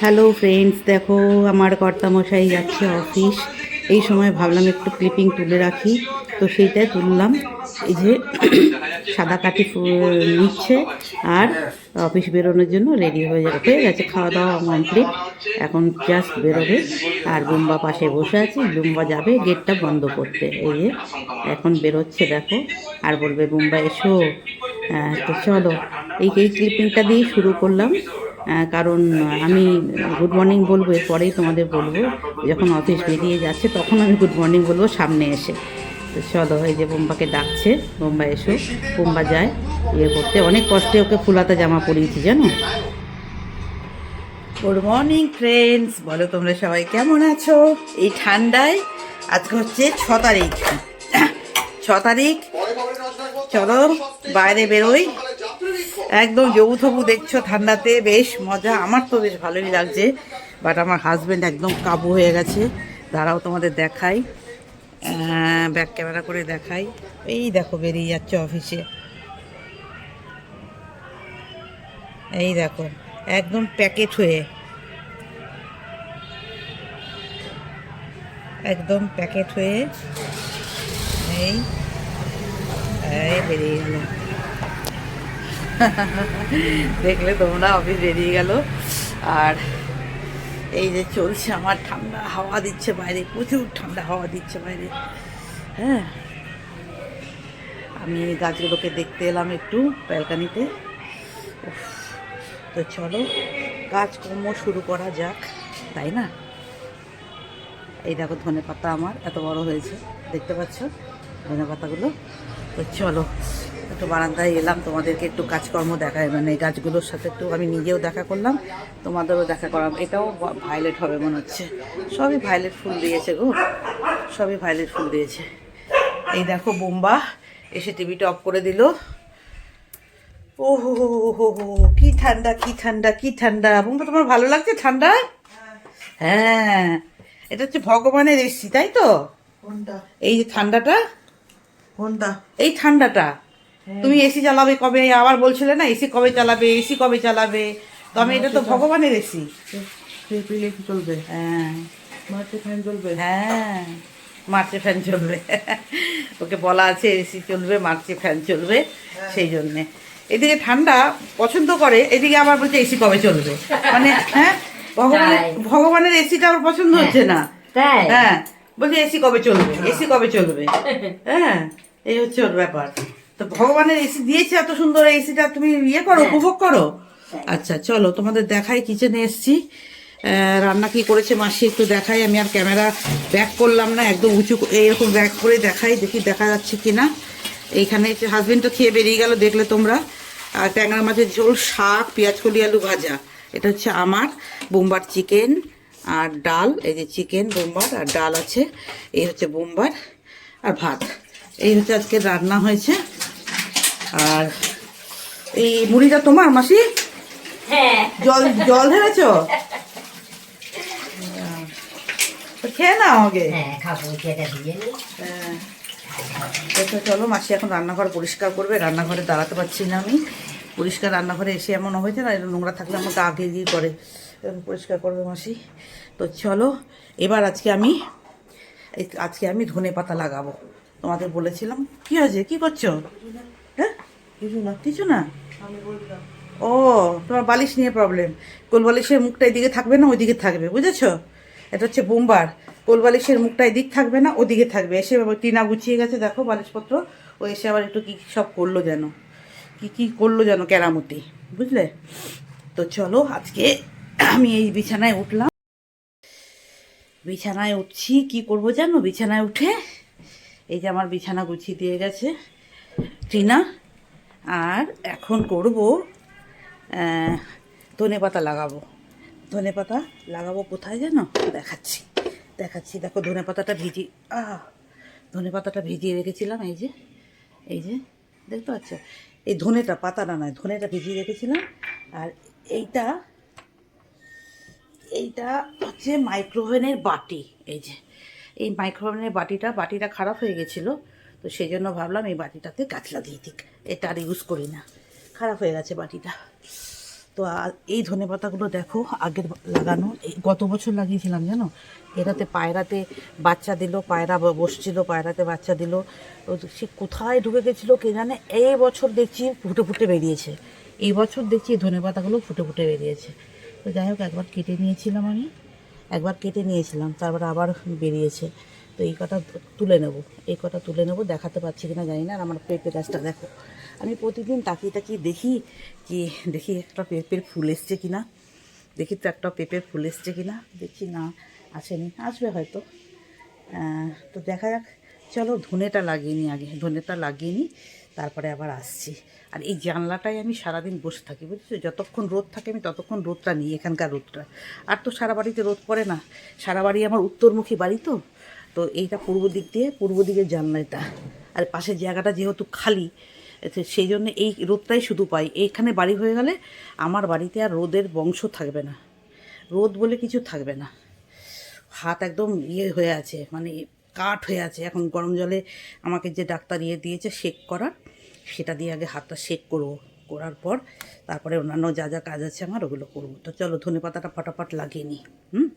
Hello friends দেখো, আমার কর্তামশাই যাচ্ছে অফিস এই সময় ভাবলাম একটু ক্লিপিং তুলে রাখি। তো সেইটাই তুললাম। এই যে সাদা কাঠি নিচ্ছে আর অফিস বেরোনোর জন্য রেডি হয়ে যাবে গেছে খাওয়া দাওয়া কমপ্লিট এখন জাস্ট বেরোবে। আর বুম্বা পাশে বসে আছে। বুম্বা যাবে গেটটা বন্ধ করতে। এই যে এখন বেরোচ্ছে, দেখো। আর বলবে বুম্বা এসো। তো চলো, এই এই ক্লিপিংটা দিয়ে শুরু করলাম। কারণ আমি গুড মর্নিং বলব, এরপরেই তোমাদের বলব, যখন অফিস বেরিয়ে যাচ্ছে তখন আমি গুড মর্নিং বলব, সামনে এসে। তো চলো, এই যে বোম্বাকে ডাকছে বোম্বা এসো, বোম্বা যায় ইয়ে করতে। অনেক কষ্টে ওকে ফুলাতা জামা পরিয়েছি, জানো? গুড মর্নিং ফ্রেন্ডস বলো তোমরা সবাই কেমন আছো? এই ঠান্ডায় আজকে হচ্ছে ছ তারিখ। ছ তারিখ। চলো, বাইরে বেরোই। একদম জবুথবু দেখছ ঠান্ডাতে, বেশ মজা। আমার তো বেশ ভালোই লাগছে বাট আমার হাজব্যান্ড একদম কাবু হয়ে গেছে। দাঁড়াও তোমাদের দেখাই। ব্যাক ক্যামেরা করে দেখাই। এই দেখো বেরিয়ে যাচ্ছে অফিসে এই দেখো, একদম প্যাকেট হয়ে। একদম প্যাকেট হয়ে। এই বেরিয়ে গেল। দেখলে তোমরা অফিস বেরিয়ে গেল। আর এই যে চলছে আমার ঠান্ডা হাওয়া দিচ্ছে বাইরে, প্রচুর ঠান্ডা হাওয়া দিচ্ছে বাইরে। হ্যাঁ। আমি এই গাছগুলোকে দেখতে এলাম একটু ব্যালকানিতে। তো চলো, কাজকর্ম শুরু করা যাক, তাই না? এই দেখো ধনে পাতা আমার, এত বড় হয়েছে, দেখতে পাচ্ছ ধনে পাতাগুলো? তো চলো একটু বারান্দায় এলাম তোমাদেরকে একটু কাজকর্ম দেখায় মানে এই গাছগুলোর সাথে একটু আমি নিজেও দেখা করলাম তোমাদেরও দেখা করাম। এটাও ভায়োলেট হবে মনে হচ্ছে। সবই ভায়োলেট ফুল দিয়েছে গো। সবই ভায়োলেট ফুল দিয়েছে। এই দেখো বোম্বা এসে টিভিটা অফ করে দিল। ও হো হো হো হো কি ঠান্ডা কি ঠান্ডা কি ঠান্ডা। বোম্বা তোমার ভালো লাগছে ঠান্ডা? হ্যাঁ। এটা হচ্ছে ভগবানের এসছি তাই তো? এই যে ঠান্ডাটা? কোনটা? এই ঠান্ডাটা। তুমি এসি চালাবে কবে? আবার বলছিলে না এসি কবে চালাবে এসি কবে চালাবে তো আমি এটা তো ভগবানের এসি খেয়ে কি চলবে? হ্যাঁ। মাঠে ফ্যান চলবে? হ্যাঁ মার্চে ফ্যান চলবে। ওকে বলা আছে এসি চলবে মার্চে ফ্যান চলবে সেই জন্যে। এদিকে ঠান্ডা পছন্দ করে এদিকে আবার বলছে এসি কবে চলবে? মানে হ্যাঁ ভগবানের ভগবানের এসিটা ওর পছন্দ হচ্ছে না। হ্যাঁ বলছে এসি কবে চলবে? এসি কবে চলবে? হ্যাঁ এই হচ্ছে ওর ব্যাপার। তো ভগবানের এসি দিয়েছে এত সুন্দর এসিটা তুমি ইয়ে করো উপভোগ করো? আচ্ছা চলো তোমাদের দেখাই কিচেনে এসছি। রান্না কি করেছে মাসি একটু দেখাই আমি আর ক্যামেরা ব্যাক করলাম না একদম উঁচু ক- এইরকম ব্যাক করে দেখাই দেখি দেখা যাচ্ছে কিনা। এইখানে হাজবেন্ড তো খেয়ে বেরিয়ে গেল দেখলে তোমরা। আর ট্যাংরা মাছের ঝোল শাক পেঁয়াজ কলি আলু ভাজা। এটা হচ্ছে আমার বোম্বার চিকেন আর ডাল এই যে চিকেন বোম্বার আর ডাল আছে এই হচ্ছে বোম্বার আর ভাত। এই হচ্ছে আজকে রান্না হয়েছে। আর এই মুড়িটা তোমার মাসি? হ্যাঁ। জল জল ঢেলেছ? খেয়ে নাও আগে। হ্যাঁ দিয়ে হ্যাঁ। চলো মাসি এখন রান্নাঘর পরিষ্কার করবে রান্নাঘরে দাঁড়াতে পারছি না আমি। পরিষ্কার রান্নাঘরে এসে এমন হয়েছে না নোংরা থাকলে আমাকে আগে গিয়ে করে পরিষ্কার করবে মাসি। তো চলো এবার আজকে আমি আজকে আমি ধনে পাতা লাগাবো। তোমাদের বলেছিলাম কি হয়েছে? কি করছ? কিছু না কিছু না? ও তোমার বালিশ নিয়ে প্রবলেম কোল বালিশের মুখটা এদিকে থাকবে না ওইদিকে থাকবে বুঝেছ? এটা হচ্ছে বোম্বার। কোল বালিশের মুখটা এদিক থাকবে না ওদিকে থাকবে। এসে টিনা গুছিয়ে গেছে দেখো বালিশপত্র। ও এসে আবার একটু কি কি সব করল যেন। কি কি করল যেন কেরামতি বুঝলে? তো চলো আজকে আমি এই বিছানায় উঠলাম। বিছানায় উঠছি কি করব জানো? বিছানায় উঠে এই যে আমার বিছানা গুছিয়ে দিয়ে গেছে। টিনা আর এখন করব ধনে পাতা লাগাবো। ধনে পাতা লাগাবো কোথায় জানো? দেখাচ্ছি। দেখাচ্ছি। দেখো, ধনে পাতাটা ভিজি, আহ, ধনে পাতাটা ভিজিয়ে রেখেছিলাম, এই যে এই যে, দেখতে পাচ্ছ? এই ধনেটা, পাতাটা নয়, ধনেটা ভিজিয়ে রেখেছিলাম, আর এইটা এইটা হচ্ছে মাইক্রোওভেনের বাটি, এই যে। এই মাইক্রোওভেনের বাটিটা বাটিটা খারাপ হয়ে গেছিল তো সেই জন্য ভাবলাম এই বাটিটাতে গাছ লাগিয়ে দিক। এটা আর ইউজ করি না। খারাপ হয়ে গেছে বাটিটা। তো এই ধনে পাতাগুলো দেখো, আগের লাগানো গত বছর লাগিয়েছিলাম জানো? এটাতে পায়রাতে বাচ্চা দিল, পায়রা বসছিল, পায়রাতে বাচ্চা দিল। সে কোথায় ঢুকে গেছিল কে জানে? এই বছর দেখছি ফুটে ফুটে বেরিয়েছে। এই বছর দেখছি ধনে পাতাগুলো ফুটে ফুটে বেরিয়েছে। তো যাই হোক, একবার কেটে নিয়েছিলাম আমি। একবার কেটে নিয়েছিলাম, তারপর আবার বেরিয়েছে। তো এই কটা তুলে নেব। এই কটা তুলে নেব, দেখাতে পারছি কিনা জানি না, আর আমার পেঁপে গাছটা দেখো। আমি প্রতিদিন তাকিয়ে তাকিয়ে দেখি কি, দেখি একটা পেঁপের ফুল এসছে কিনা। দেখি তো একটা পেঁপের ফুল এসছে কিনা। দেখি না, আসেনি, আসবে হয়তো। তো দেখা যাক। চলো, ধনেটা লাগিয়ে নিই আগে। ধনেটা লাগিয়ে নিই, তারপরে আবার আসছি। আর এই জানলাটায় আমি সারাদিন বসে থাকি, বুঝছ? যতক্ষণ রোদ থাকে আমি ততক্ষণ রোদটা নিই, এখানকার রোদটা। আর তো সারা বাড়িতে রোদ পড়ে না। সারা বাড়ি আমার উত্তরমুখী বাড়ি তো। তো এইটা পূর্ব দিক দিয়ে, পূর্ব দিকের জানলা এটা আর পাশের জায়গাটা যেহেতু খালি সেই জন্য এই রোদটাই শুধু পাই। এইখানে বাড়ি হয়ে গেলে আমার বাড়িতে আর রোদের বংশ থাকবে না। রোদ বলে কিছু থাকবে না। হাত একদম ইয়ে হয়ে আছে মানে কাঠ হয়ে আছে। এখন গরম জলে আমাকে যে ডাক্তার ইয়ে দিয়েছে শেক করার, সেটা দিয়ে আগে হাতটা শেক করব। করার পর তারপরে অন্যান্য যা যা কাজ আছে আমার ওগুলো করব। তো চলো ধনে পাতাটা ফটাফট লাগিয়ে নিই। হুম?